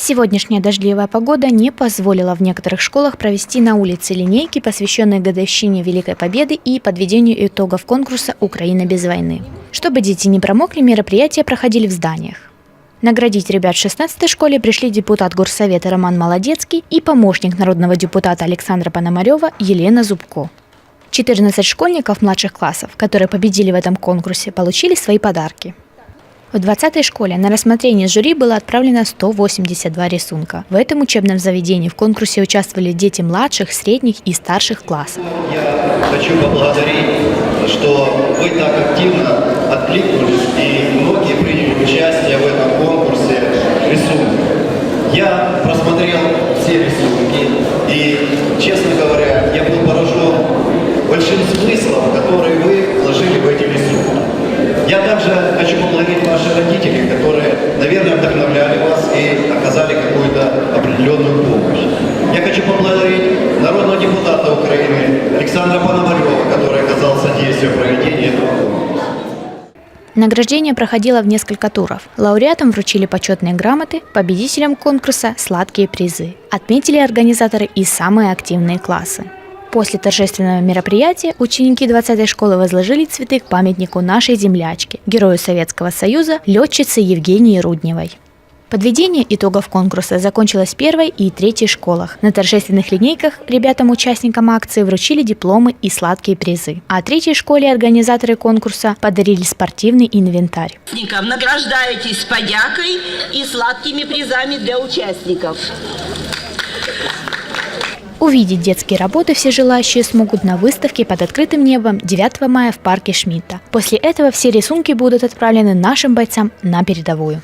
Сегодняшняя дождливая погода не позволила в некоторых школах провести на улице линейки, посвященные годовщине Великой Победы и подведению итогов конкурса «Украина без войны». Чтобы дети не промокли, мероприятия проходили в зданиях. Наградить ребят в 16-й школе пришли депутат горсовета Роман Молодецкий и помощник народного депутата Александра Пономарева Елена Зубко. 14 школьников младших классов, которые победили в этом конкурсе, получили свои подарки. В 20-й школе на рассмотрение жюри было отправлено 182 рисунка. В этом учебном заведении в конкурсе участвовали дети младших, средних и старших классов. Я хочу поблагодарить, что вы так активно откликнулись и многие приняли участие в этом конкурсе рисунков. Я просмотрел все рисунки и, честно говоря, я был поражен большим смыслом, который вы вложили в эти рисунки. Я также хочу поблагодарить ваших родителей, которые, наверное, вдохновляли вас и оказали какую-то определенную помощь. Я хочу поблагодарить народного депутата Украины Александра Пономарева, который оказал содействие в проведении этого конкурса. Награждение проходило в несколько туров. Лауреатам вручили почетные грамоты, победителям конкурса – сладкие призы. Отметили организаторы и самые активные классы. После торжественного мероприятия ученики 20-й школы возложили цветы к памятнику нашей землячки, герою Советского Союза, летчице Евгении Рудневой. Подведение итогов конкурса закончилось первой и третьей школах. На торжественных линейках ребятам-участникам акции вручили дипломы и сладкие призы. А третьей школе организаторы конкурса подарили спортивный инвентарь. Награждаетесь подякой и сладкими призами для участников. Увидеть детские работы все желающие смогут на выставке под открытым небом 9 мая в парке Шмидта. После этого все рисунки будут отправлены нашим бойцам на передовую.